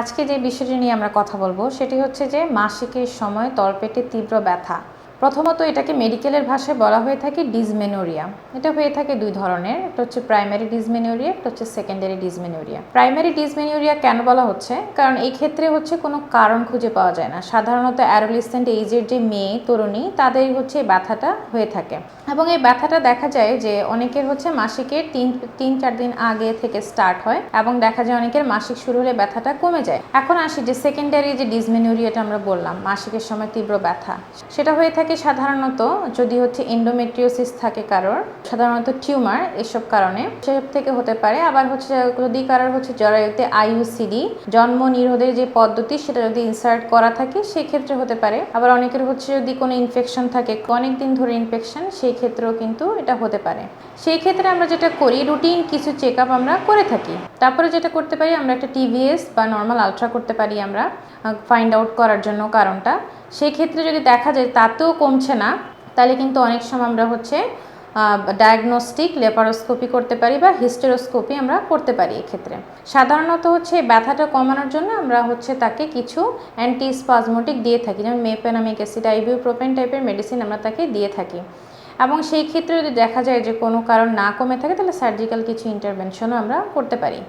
আজকে যে বিষয়টি নিয়ে আমরা কথা বলব, সেটি হচ্ছে যে মাসিকের সময় তলপেটে তীব্র ব্যথা। প্রথমত এটাকে মেডিকেলের ভাষায় বলা হয়ে থাকে ডিজমেনোরিয়া এটা হয়ে থাকে দুই ধরনের, একটা হচ্ছে প্রাইমারি ডিজমেনোরিয়া একটা হচ্ছে সেকেন্ডারি ডিজমেনোরিয়া প্রাইমারি ডিজমেনোরিয়া কেন বলা হচ্ছে? কারণ এই ক্ষেত্রে হচ্ছে কোনো কারণ খুঁজে পাওয়া যায় না। সাধারণত অ্যাডোলিসেন্ট এইজের যে মেয়ে, তরুণী তাদের হচ্ছে এই ব্যথাটা হয়ে থাকে। এবং এই ব্যথাটা দেখা যায় যে অনেকের হচ্ছে মাসিকের তিন তিন, চার দিন আগে থেকে স্টার্ট হয় এবং দেখা যায় অনেকের মাসিক শুরু হলে ব্যথাটা কমে যায়। এখন আসি যে সেকেন্ডারি যে ডিসমেনোরিয়াটা আমরা বললাম, মাসিকের সময় তীব্র ব্যথা, সেটা হয়ে থাকে সাধারণত যদি হচ্ছে ইন্ডোমেট্রিওসিস থাকে কারোর, সাধারণত টিউমার এসব কারণে। সেসব থেকে হতে পারে। আবার হচ্ছে যদি কারোর হচ্ছে জরায়ুতে আইইউসিডি জন্ম নিরোধের যে পদ্ধতি, সেটা যদি ইনসার্ট করা থাকে, সেক্ষেত্রে হতে পারে। আবার অনেকের হচ্ছে যদি কোনো ইনফেকশন থাকে অনেক দিন ধরে ইনফেকশন সেই ক্ষেত্রেও কিন্তু এটা হতে পারে। সেই ক্ষেত্রে আমরা যেটা করি রুটিন কিছু চেক আপ আমরা করে থাকি। তারপরে যেটা করতে পারি, আমরা একটা টিভিএস বা নর্মাল আলট্রা করতে পারি আমরা ফাইন্ড আউট করার জন্য কারণটা। সেই ক্ষেত্রে যদি দেখা যায়, তাতেও কমছে না, তাহলে কিন্তু অনেক সময় আমরা হচ্ছে ডায়াগনস্টিক লেপারোস্কোপি করতে পারি বা হিস্টেরোস্কোপি আমরা করতে পারি এক্ষেত্রে। সাধারণত হচ্ছে ব্যথাটা কমানোর জন্য আমরা হচ্ছে তাকে কিছু অ্যান্টি স্পাজমোটিক দিয়ে থাকি, যেমন মেপেনামিক অ্যাসিড আইবিউপ্রোপেন টাইপের মেডিসিন আমরা তাকে দিয়ে থাকি। এবং সেই ক্ষেত্রে যদি দেখা যায় যে কোনো কারণ না কমে থাকে, তাহলে সার্জিক্যাল কিছু ইন্টারভেনশনও আমরা করতে পারি।